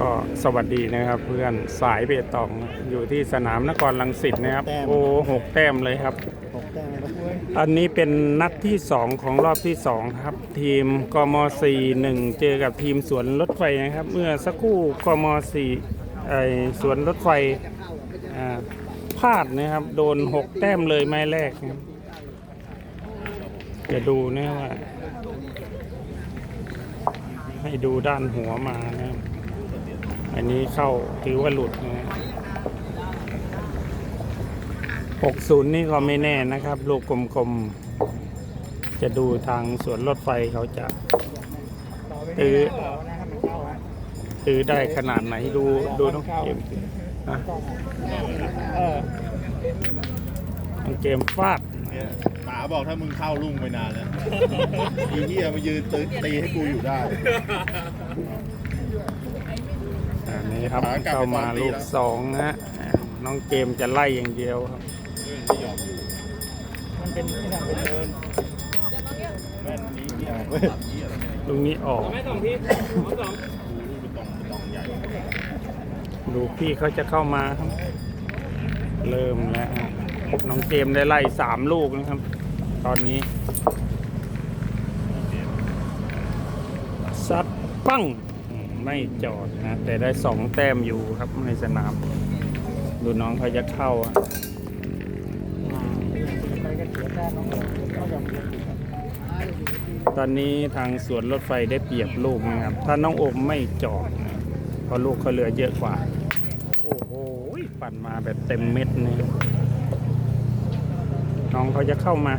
ก็สวัสดีนะครับ เพื่อนสายเบตองอยู่ที่สนามนครลังสิตนะครับ แต้ม โอ้หกแต้มเลยครับ หกแต้มแล้วอันนี้เป็นนัดที่ 2 ของรอบที่ 2 ครับ ทีมกม4 1 เจอกับทีมสวนรถไฟนะครับ เมื่อสักครู่กม4ไอสวนรถไฟอ่าพลาดนะครับ โดน 6 แต้มเลยไม้แรกนะครับจะดูนะว่า ให้ดูด้านหัวมานะ อันนี้เข้าถือว่าหลุดนะ60นี่ก็ไม่แน่นะครับ ลูกกลมๆ จะดูทางสวนรถไฟเขาจะตื้อตื้อได้ขนาดไหนดูดูน้องเกมนะน้องเกมฟาดเนี่ยป๋าบอกถ้ามึงเข้าลุ่งไปนานแล้วอีเหี้ยมายืนตีตีให้กูอยู่ได้ นนี้ครับขากลับไปเข้ามาตอนตีลูกแล้วสองนะฮะอ่าน้องเกมจะไล่อย่างเดียวครับไม่ยอมอยู่มันเป็นที่ทำเป็นเดินแม่นนี้เหี้ยเหี้ยอะไรลูกนี้ออกลูกเป็นตองเป็นตองใหญ่ดูพี่เขาจะเข้ามาครับ เริ่มแล้วฮะน้องเกมได้ไล่สามลูกนะครับ ตอนนี้ซัดปั้งอืม ไม่จอดนะ แต่ได้สองแต้มอยู่ครับในสนาม ดูน้องเขาจะเข้าอะไปกันเสียแต้มน้องเขาจะตอนนี้ทางสวนรถไฟได้เปรียบลูกนะครับ ถ้าน้องโอมไม่จอดนะเพราะลูกเขาเหลือเยอะกว่า โอ้โหปั่นมาแบบเต็มเม็ดนี่น้องเขาจะเข้ามา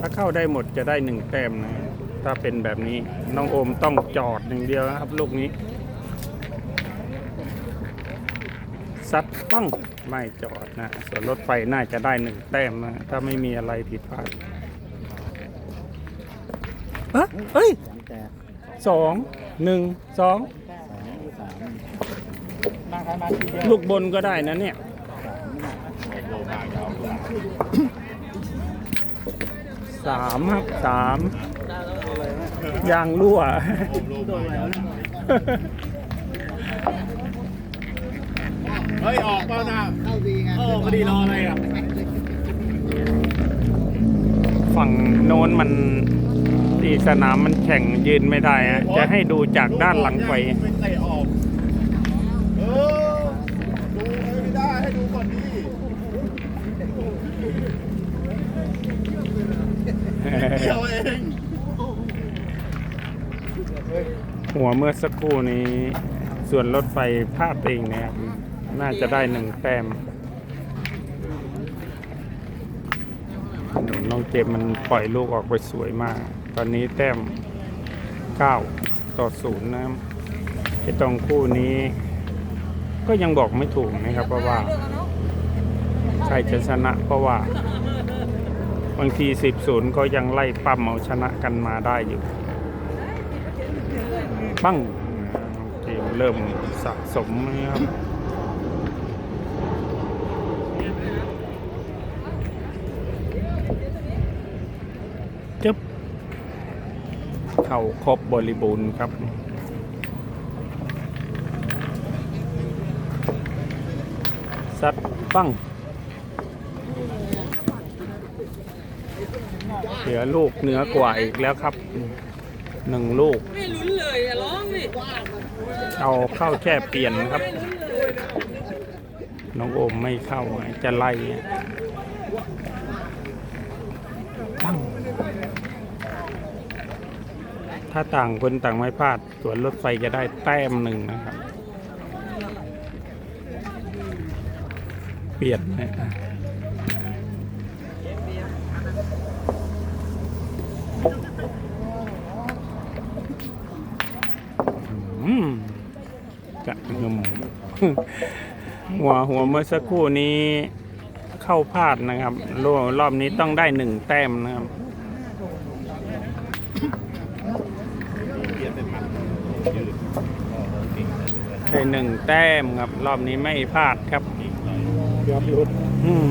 ถ้าเข้าได้หมดจะได้หนึ่งแต้มนะ ถ้าเป็นแบบนี้น้องโอมต้องจอดหนึ่างเดียวนะครับลูกนี้ซัดปั้งไม่จอดนะส่วนรถไฟน่าจะได้หนึ่งแต้มนะถ้าไม่มีอะไรผิดพลาดเอ้ยเฮ้ยสองหนึ่งสองลูกบนก็ได้นะเนี่ยโลมามากสามครับสาม ยางรั่วโลมากยาวเฮ้ย ออกเปล่านะเข้าดีไงเออพอดีรออะไรอะ ฝั่งโน้นมันที่สนามมันแข่งยืนไม่ได้อะจะให้ดูจากด้านหลังไฟไม่เตะออกเออ ดูไม่ได้ให้ดูก่อนดิเดียวเอง หัวเมื่อสักครู่นี้ ส่วนรถไฟพลาดเองนะครับ น่าจะได้หนึ่งแต้มน้องเจมมันปล่อยลูกออกไปสวยมาก ตอนนี้แต้ม 9 ต่อศูนย์นะครับไอตรงคู่นี้ ก็ยังบอกไม่ถูกนะครับ เพราะว่า ใครจะชนะเพราะว่า บางที 10ศูนย์ก็ยังไล่ปั้มเอาชนะกันมาได้อยู่ ปั้งเกมเริ่มสะสมนะครับจึ๊บเข้าครบบริบูรณ์ครับสัตว์ปั้งเหลือลูกเหนือกว่าอีกแล้วครับหนึ่งลูก เอาเข้าแค่เปลี่ยนครับ น้องโอมไม่เข้าจะไล่ปั้งถ้าต่างคนต่างไม่พลาดสวนรถไฟจะได้แต้มหนึ่งนะครับ เปลี่ยนนะอืมจะงม หัวหัวเมื่อสักครู่นี้เข้าพลาดนะครับรอบรอบนี้ต้องได้หนึ่งแต้มนะครับเปลี่ยนเป็นมันยืดโอ้โหเก่งเลยได้หนึ่งแต้มครับ รอบนี้ไม่พลาดครับอืม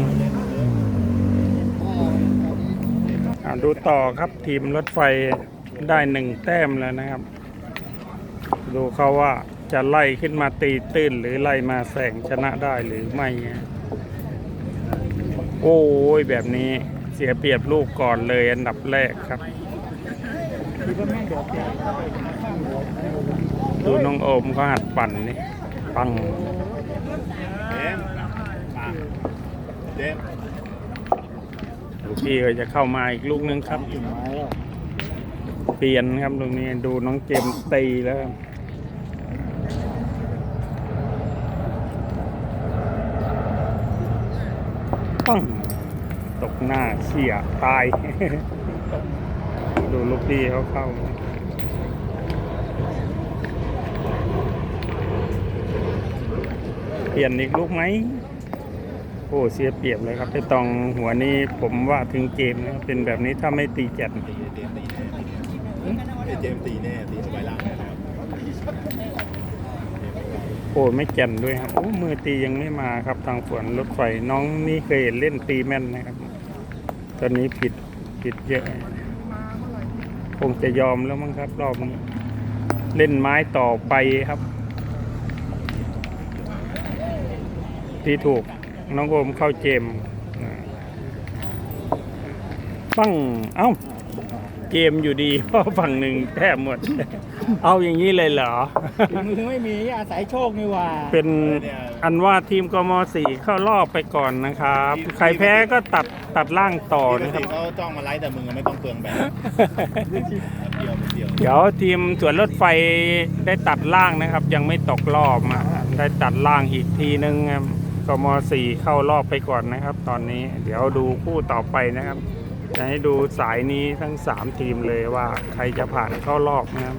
ดูต่อครับทีมรถไฟได้หนึ่งแต้มแล้วนะครับ ดูเขาว่า จะไล่ขึ้นมาตีตื้นหรือไล่มาแสงชนะได้หรือไม่โอ้ยแบบนี้เสียเปรียบลูกก่อนเลยอันดับแรกครับ ดูน้องโอมก็หัดปั่นนี่ปังเจมส์มาเจมส์ลูกพี่ก็จะเข้ามาอีกลูกนึงครับกิ่งไม้เปลี่ยนครับตรงนี้ดูน้องเจมตีแล้วครับ ปังตกหน้าเขี่ยตาย ดูลูกพี่เขาเข้าเปลี่ยนอีกลูกไหมโอ้เสียเปรียบเลยครับไอ้ตองหัวนี้ผมว่าถึงเกมนะเป็นแบบนี้ถ้าไม่ตีแจ็ดเจมตีแน่ตีสบายล่างแน่นะครับ โอ้ไม่แก่นด้วยครับโอ้มือตียังไม่มาครับทางฝวนรถไฟน้องนี่เคยเล่นตีแม่นนะครับ ตอนนี้ผิดผิดเยอะ คงจะยอมแล้วมั้งครับ รอบนี้เล่นไม้ต่อไปครับ ตีถูกน้องโอมเข้าเจมปั้งเอ้า เกมอยู่ดีเพราะฝั่งหนึ่งแทบหมด เอาอย่างนี้เลยเหรอฝีมือไม่มีอาศัยโชคนี่หว่าเป็นอันว่าทีมกมสี่เข้ารอบไปก่อนนะครับ ใครแพ้ก็ตัดตัดล่างต่อปกนะคติรับ เขาจ้องมาไล่แต่มึงอะไม่ต้องเปลืองแบบเดียวเดียวเดี๋ยวทีมสวนรถไฟได้ตัดล่างนะครับ ยังไม่ตกรอบมาได้ตัดล่างอีกทีนึงครับกมสี่เข้ารอบไปก่อนนะครับ ตอนนี้เดี๋ยวดูคู่ต่อไปนะครับจะให้ดูสายนี้ทั้ง 3 ทีมเลยว่าใครจะผ่านเข้ารอบนะครับ